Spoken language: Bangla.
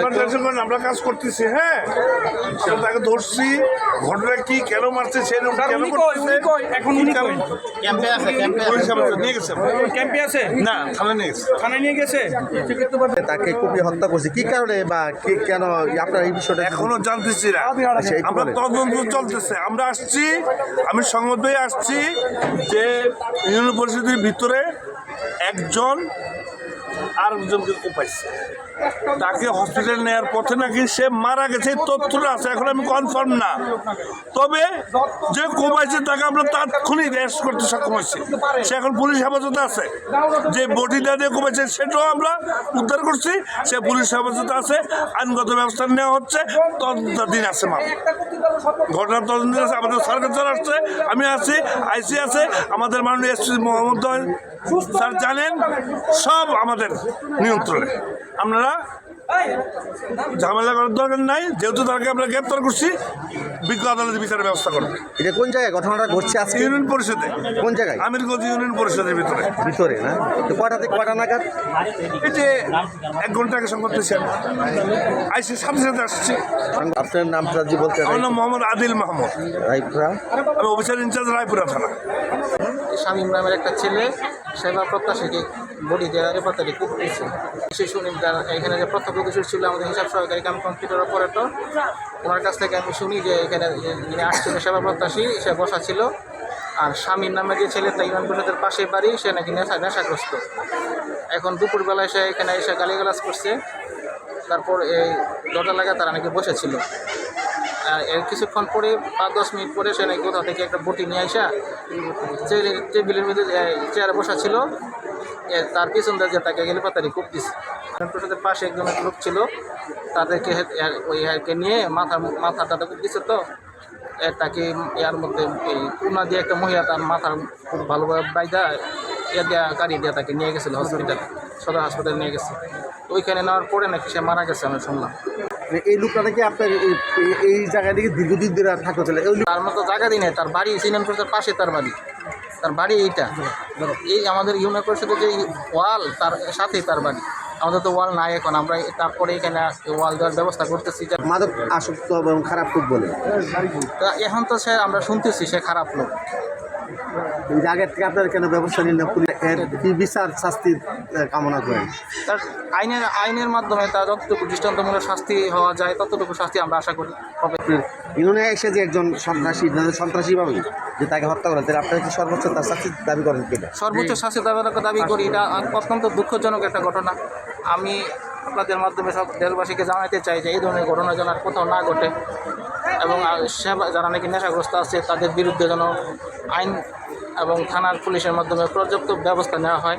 আপনার আমরা কাজ করতেছি হ্যাঁ? তাকে ধরছি ঘটনা কি কেন মারছে সে কেন উনি কই? করতেছে? উনি কই? এখন উনি কই? ক্যাম্পে আছে ক্যাম্পে নিয়ে গেছে। ক্যাম্পে আছে? না থানা নিয়ে গেছে। থানায় নিয়ে গেছে? তাকে কুপিয়ে হত্যা করছে। কি কারণে বা কি কেন আপনার এই বিষয়টা এখনও জানতেছি না। আচ্ছা, আমরা তদন্ত চলতেছে। আমরা আসছি আমি সংবাদ পেয়ে আসছি যে ইউনিয়ন পরিষদের ভিতরে একজন আর আরেকজনকে কোপাইছে তাকে হসপিটাল নেওয়ার পথে নাকি সে মারা গেছে তথ্যটা আছে, এখন আমি কনফার্ম না। তবে যে কোপাইছে তাকে আমরা তাৎক্ষণিক রেস্ট করতে সক্ষম হয়েছি। সে এখন পুলিশ হেফাজতে আছে। যে বডিটা দিয়ে কোপাইছে সেটাও আমরা উদ্ধার করছি। সে পুলিশ হেফাজতে আছে, আইনগত ব্যবস্থা নেওয়া হচ্ছে, তদন্তাধীন আছে মামলা ঘটনার তদন্ত আছে, আমাদের সরকার স্যার আসছে, আমি আছি, আইসি আছে, আমাদের মাননীয় এসপি মোহাম্মদ স্যার জানেন, সব আমাদের নিয়ন্ত্রণে। আপনারা ঝামেলা করার দরকার নাই যেহেতু তাকে আমরা গ্রেপ্তার করছি বিজ্ঞ আদালতে বিচারের ব্যবস্থা করবে এটা কোন জায়গায় ঘটনাটা ঘটছে আজকে? ইউনিয়ন পরিষদে। কোন জায়গায়? আমিরগঞ্জ ইউনিয়ন পরিষদের ভিতরে। ভিতরে না? তো কটা থেকে কটা নাগাদ? এই যে এক ঘণ্টা আগে সংবাদ পেয়েছি আমি আইসি সাথে সাথে আসছি। আপনার নামটা যে বলতে আমার নাম মোহাম্মদ আদিল মাহমুদ। রায়পুরা? আমি অফিসার ইনচার্জ রায়পুরা থানা। শামীম নামের একটা ছেলে সেবা প্রত্যাশীকে বডি দেওয়ার ব্যাপারে খুব দিয়েছে সে শুনি এখানে যে প্রত্যক্ষদর্শী ছিল আমাদের হিসাব সহকারী কাম কম্পিউটার অপারেটর ওনার কাছ থেকে আমি শুনি যে এখানে যিনি আসছিল সেবা প্রত্যাশী, সে বসা ছিল। আর স্বামীর নামে যে ছেলে তা ইমান পরিষদের পাশে বাড়ি, সে নাকি নেশা, নেশাগ্রস্ত। এখন দুপুরবেলায় সে এখানে এসে গালিগালাজ করছে। তারপর এই দরজা লাগা তারা নাকি বসেছিল। আর এর কিছুক্ষণ পরে, পাঁচ দশ মিনিট পরে সে নাকি কোথাও থেকে একটা বটি নিয়ে আসা টেবিলের মধ্যে চেয়ারে বসা ছিল। তার পিছন দিয়ে যে তাকে গেলে পাতারি কূপ দিছে। প্রসাদের পাশে একজন লোক ছিল তাদেরকে ওই হারকে নিয়ে মাথা মাথা তাদের কূপ দিছে তো। তাকে ইয়ার মধ্যে এই উনা দিয়ে একটা মহিলা তার মাথার খুব ভালোভাবে বাইদা ইয়ে দেওয়া গাড়ি দিয়ে তাকে নিয়ে গেছিল হসপিটালে সদর হাসপাতালে নিয়ে গেছে। ওইখানে নেওয়ার পরে নাকি সে মারা গেছে আমি শুনলাম। মানে এই লোকটা নাকি আপনার এই- এই থেকে দীর্ঘদিন ধরে থাকতে চলে তার মতো জায়গা দিই নাই তার বাড়ি সিনেম পাশে তার বাড়ি। তার বাড়ি এইটা। এই আমাদের ইউনিয়ন পরিষদের যে ওয়াল তার সাথে তার বাড়ি। আমাদের তো ওয়াল নাই এখন আমরা তারপরে এখানে ওয়াল দেওয়ার ব্যবস্থা করতেছি যা- মাদক আসক্ত এবং খারাপ লোক বলে। তা এখন তো সে আমরা শুনতেছি সে খারাপ লোক। এই জায়গা থেকে আপনার কেন ব্যবস্থা নিলেন? পুলিশ এর কি বিচার শাস্তির কামনা করেন? তার আইনের আইনের মাধ্যমে তার যতটুকু দৃষ্টান্তমূলক শাস্তি হওয়া যায় ততটুকু শাস্তি আমরা আশা করি। হবে ইউনিয়নে এসে যে একজন সন্ত্রাসী সন্ত্রাসী ভাবে যে তাকে হত্যা করেন তাহলে আপনারা কি সর্বোচ্চ তার শাস্তি দাবি করেন কিনা? সর্বোচ্চ শাস্তি দাবি দাবি করি। এটা অত্যন্ত দুঃখজনক একটা ঘটনা। আমি আপনাদের মাধ্যমে সব দেশবাসীকে জানাতে চাই যে এই ধরনের ঘটনা যেন আর কোথাও না ঘটে। এবং সেবা যারা নাকি নেশাগ্রস্ত আছে তাদের বিরুদ্ধে যেন আইন এবং থানার পুলিশের মাধ্যমে পর্যাপ্ত ব্যবস্থা নেওয়া হয়।